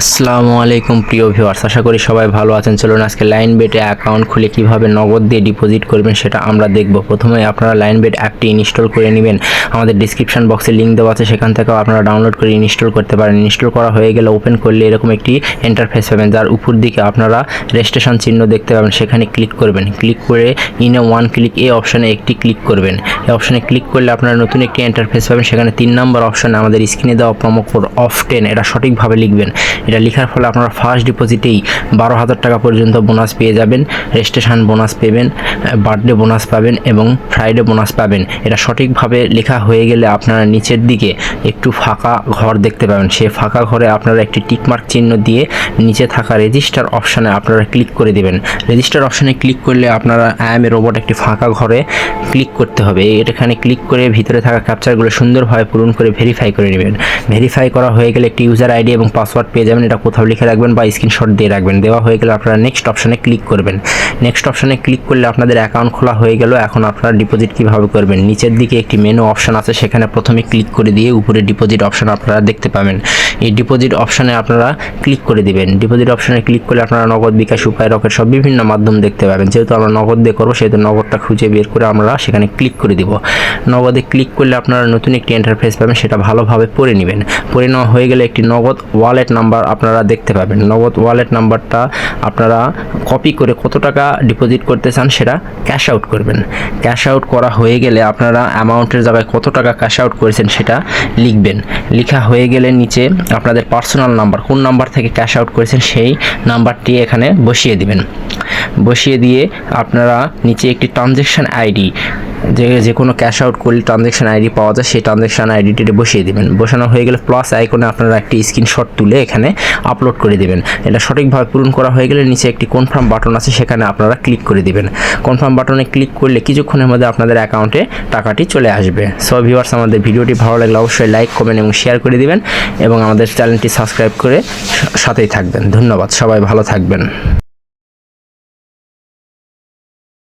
আসসালামু আলাইকুম, প্রিয় ভিউয়ার্স আশা করি সবাই ভালো আছেন। চলুন আজকে লাইন বেটে অ্যাকাউন্ট খুলে কীভাবে নগদ দিয়ে ডিপোজিট করবেন সেটা আমরা দেখব। প্রথমে আপনারা লাইন বেট অ্যাপটি ইনস্টল করে নেবেন। আমাদের ডিসক্রিপশন বক্সে লিঙ্ক দেওয়া আছে। সেখান থেকেও আপনারা ডাউনলোড করে ইনস্টল করতে পারেন। ইনস্টল করা হয়ে গেলে ওপেন করলে এরকম একটি ইন্টারফেস পাবেন। যার উপর দিকে আপনারা রেজিস্ট্রেশন চিহ্ন দেখতে পাবেন। সেখানে ক্লিক করবেন। ক্লিক করে ইন ইনে ওয়ান ক্লিক এই অপশানে একটি ক্লিক করবেন। এই অপশানে ক্লিক করলে আপনারা নতুন একটি ইন্টারফেস পাবেন। সেখানে তিন নম্বর অপশানে আমাদের স্ক্রিনে দেওয়া প্রমো কোড অফ টেন এটা সঠিকভাবে লিখবেন। এটা লেখার ফলে আপনারা ফার্স্ট ডিপোজিটেই বারো হাজার টাকা পর্যন্ত বোনাস পেয়ে যাবেন রেজিস্ট্রেশন বোনাস পেবেন বার্থডে বোনাস পাবেন এবং ফ্রাইডে বোনাস পাবেন। এটা সঠিকভাবে লেখা হয়ে গেলে আপনারা নিচের দিকে একটু ফাঁকা ঘর দেখতে পাবেন। সেই ফাঁকা ঘরে আপনারা একটি টিকমার্ক চিহ্ন দিয়ে নিচে থাকা রেজিস্টার অপশানে আপনারা ক্লিক করে দেবেন। রেজিস্টার অপশানে ক্লিক করলে আপনারা অ্যাম এ রোবট একটি ফাঁকা ঘরে ক্লিক করতে হবে। এখানে ক্লিক করে ভিতরে থাকা ক্যাপচারগুলো সুন্দরভাবে পূরণ করে ভেরিফাই করে নেবেন। ভেরিফাই করা হয়ে গেলে একটি ইউজার আইডি এবং পাসওয়ার্ড পেয়ে যাবেন। এটা কোথাও লিখে রাখবেন বা স্ক্রিনশট দিয়ে রাখবেন। দেওয়া হয়ে গেলে আপনারা নেক্সট অপশানে ক্লিক করবেন। নেক্সট অপশানে ক্লিক করলে আপনাদের অ্যাকাউন্ট খোলা হয়ে গেল, এখন আপনারা ডিপোজিট কীভাবে করবেন? নিচের দিকে একটি মেনু অপশন আছে, সেখানে প্রথমে ক্লিক করে দিয়ে উপরে ডিপোজিট অপশন আপনারা দেখতে পাবেন। এই ডিপোজিট অপশানে আপনারা ক্লিক করে দিবেন। ডিপোজিট অপশানে ক্লিক করলে আপনারা নগদ, বিকাশ, উপায়, রকেট সব বিভিন্ন মাধ্যম দেখতে পাবেন। যেহেতু আমরা নগদ দিয়ে করব, সেহেতু নগদটা খুঁজে বের করে আমরা সেখানে ক্লিক করে দিব। নগদে ক্লিক করলে আপনারা নতুন একটি ইন্টারফেস পাবেন, সেটা ভালোভাবে পড়ে নেবেন। পড়ে নেওয়া হয়ে গেলে একটি নগদ ওয়ালেট নাম্বার আপনারা দেখতে পাবেন। নগদ ওয়ালেট নাম্বারটা আপনারা কপি করে কত টাকা ডিপোজিট করতে চান সেটা ক্যাশ আউট করবেন। ক্যাশ আউট করা হয়ে গেলে আপনারা অ্যামাউন্টের জায়গায় কত টাকা ক্যাশ আউট করেছেন সেটা লিখবেন। লেখা হয়ে গেলে নিচে আপনাদের পার্সোনাল নাম্বার কোন নাম্বার থেকে ক্যাশ আউট করেছেন সেই নাম্বারটি এখানে বসিয়ে দিবেন। বসিয়ে দিয়ে আপনারা নিচে একটি ট্রানজ্যাকশান আইডি যে যে কোনো ক্যাশ আউট করলে ট্রানজ্যাকশান আইডি পাওয়া যায়, সেই ট্রানজ্যাকশান আইডিটি বসিয়ে দেবেন। বসানো হয়ে গেলে প্লাস আইকনে আপনারা একটি স্ক্রিনশট তুলে এখানে আপলোড করে দেবেন। এটা সঠিকভাবে পূরণ করা হয়ে গেলে নিচে একটি কনফার্ম বাটন আছে, সেখানে আপনারা ক্লিক করে দিবেন। কনফার্ম বাটনে ক্লিক করলে কিছুক্ষণের মধ্যে আপনাদের অ্যাকাউন্টে টাকাটি চলে আসবে। সব ভিউয়ার্স আমাদের ভিডিওটি ভালো লাগলে অবশ্যই লাইক কমেন্ট এবং শেয়ার করে দিবেন এবং আমাদের চ্যানেলটি সাবস্ক্রাইব করে সাথেই থাকবেন। ধন্যবাদ, সবাই ভালো থাকবেন।